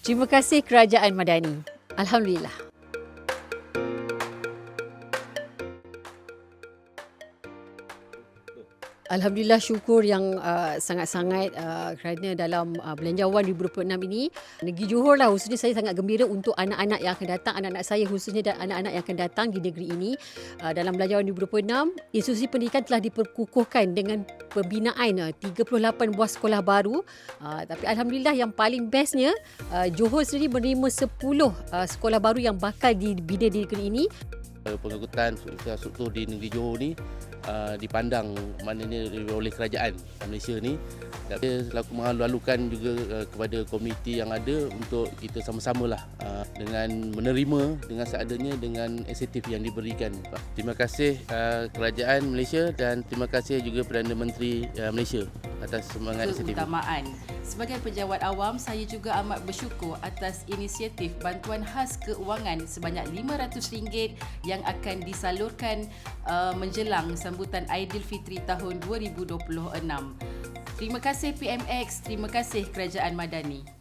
Terima kasih Kerajaan Madani. Alhamdulillah. Alhamdulillah syukur yang uh, sangat-sangat uh, kerana dalam uh, Belanjawan 2026 ini negeri Johor lah khususnya saya sangat gembira untuk anak-anak yang akan datang anak-anak saya khususnya dan anak-anak yang akan datang di negeri ini. Uh, dalam Belanjawan 2026 institusi pendidikan telah diperkukuhkan dengan pembinaan uh, 38 buah sekolah baru. Uh, tapi alhamdulillah yang paling bestnya uh, Johor sendiri menerima 10 uh, sekolah baru yang bakal dibina di negeri ini. Pengangkutan infrastruktur di negeri Johor ni uh, dipandang maknanya oleh kerajaan Malaysia ni saya selaku mengalu-alukan juga uh, kepada komuniti yang ada untuk kita sama-sama lah uh, dengan menerima dengan seadanya dengan insentif yang diberikan. Terima kasih uh, kerajaan Malaysia dan terima kasih juga Perdana Menteri uh, Malaysia atas semangat ini. keutamaan. Sebagai pejabat awam, saya juga amat bersyukur atas inisiatif bantuan khas keuangan sebanyak RM500 yang akan disalurkan uh, menjelang sambutan Aidilfitri tahun 2026. Terima kasih PMX, terima kasih Kerajaan Madani.